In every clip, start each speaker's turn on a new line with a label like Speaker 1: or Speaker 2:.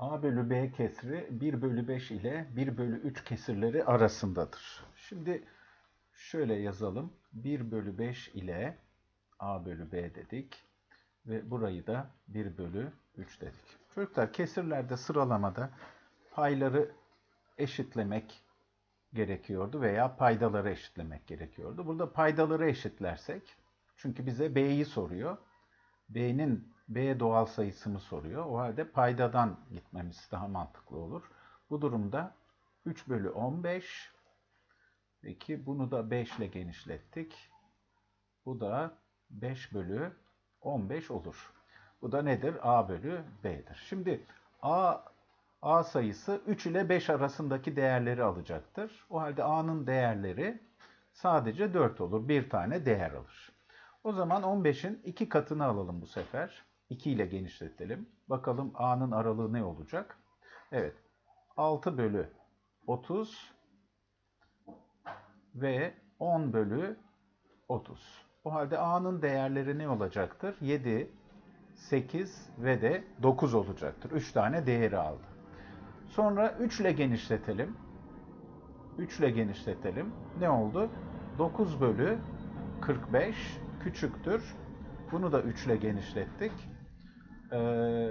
Speaker 1: A bölü B kesri 1 bölü 5 ile 1 bölü 3 kesirleri arasındadır. Şimdi şöyle yazalım. 1 bölü 5 ile A bölü B dedik. Ve burayı da 1 bölü 3 dedik. Çocuklar kesirlerde sıralamada payları eşitlemek gerekiyordu veya paydaları eşitlemek gerekiyordu. Burada paydaları eşitlersek, çünkü bize B'yi soruyor. B'nin B doğal sayısını soruyor. O halde paydadan gitmemiz daha mantıklı olur. Bu durumda 3 bölü 15 Peki bunu da 5 ile genişlettik. Bu da 5 bölü 15 olur. Bu da nedir? A bölü B'dir. Şimdi A A sayısı 3 ile 5 arasındaki değerleri alacaktır. O halde A'nın değerleri sadece 4 olur. Bir tane değer alır. O zaman 15'in 2 katını alalım bu sefer. 2 ile genişletelim. Bakalım A'nın aralığı ne olacak? Evet. 6 bölü 30 ve 10 bölü 30. O halde A'nın değerleri ne olacaktır? 7, 8 ve de 9 olacaktır. 3 tane değeri aldı. Sonra 3 ile genişletelim. 3 ile genişletelim. Ne oldu? 9 bölü 45 küçüktür. Bunu da 3 ile genişlettik. Ee,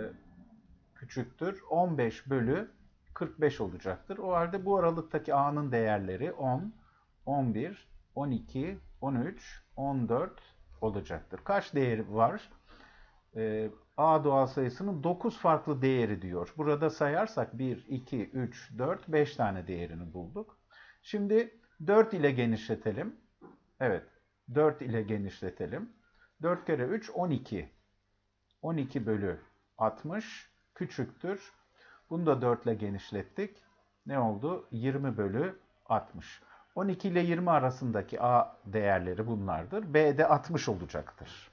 Speaker 1: küçüktür. 15 bölü 45 olacaktır. O halde bu aralıktaki A'nın değerleri 10, 11, 12, 13, 14 olacaktır. Kaç değeri var? Ee, A doğal sayısının 9 farklı değeri diyor. Burada sayarsak 1, 2, 3, 4, 5 tane değerini bulduk. Şimdi 4 ile genişletelim. Evet, 4 ile genişletelim. 4 kere 3, 12. 12 bölü 60 küçüktür. Bunu da 4 ile genişlettik. Ne oldu? 20 bölü 60. 12 ile 20 arasındaki A değerleri bunlardır. B de 60 olacaktır.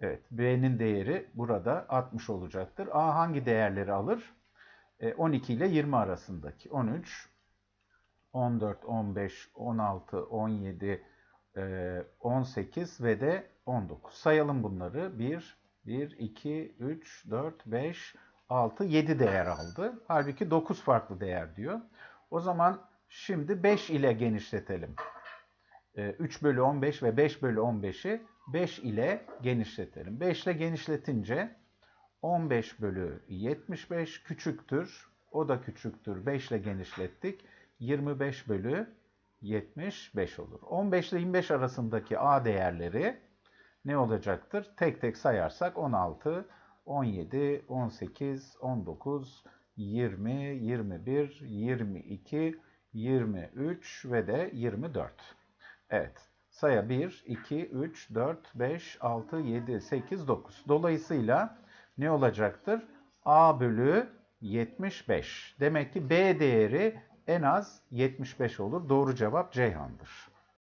Speaker 1: Evet, B'nin değeri burada 60 olacaktır. A hangi değerleri alır? E, 12 ile 20 arasındaki. 13, 14, 15, 16, 17, e, 18 ve de 19. Sayalım bunları. 1, 1, 2, 3, 4, 5, 6, 7 değer aldı. Halbuki 9 farklı değer diyor. O zaman şimdi 5 ile genişletelim. 3 bölü 15 ve 5 bölü 15'i 5 ile genişletelim. 5 ile genişletince 15 bölü 75 küçüktür. O da küçüktür. 5 ile genişlettik. 25 bölü 75 olur. 15 ile 25 arasındaki A değerleri ne olacaktır? Tek tek sayarsak 16, 17, 18, 19, 20, 21, 22, 23 ve de 24. Evet. Saya 1, 2, 3, 4, 5, 6, 7, 8, 9. Dolayısıyla ne olacaktır? A bölü 75. Demek ki B değeri en az 75 olur. Doğru cevap Ceyhan'dır.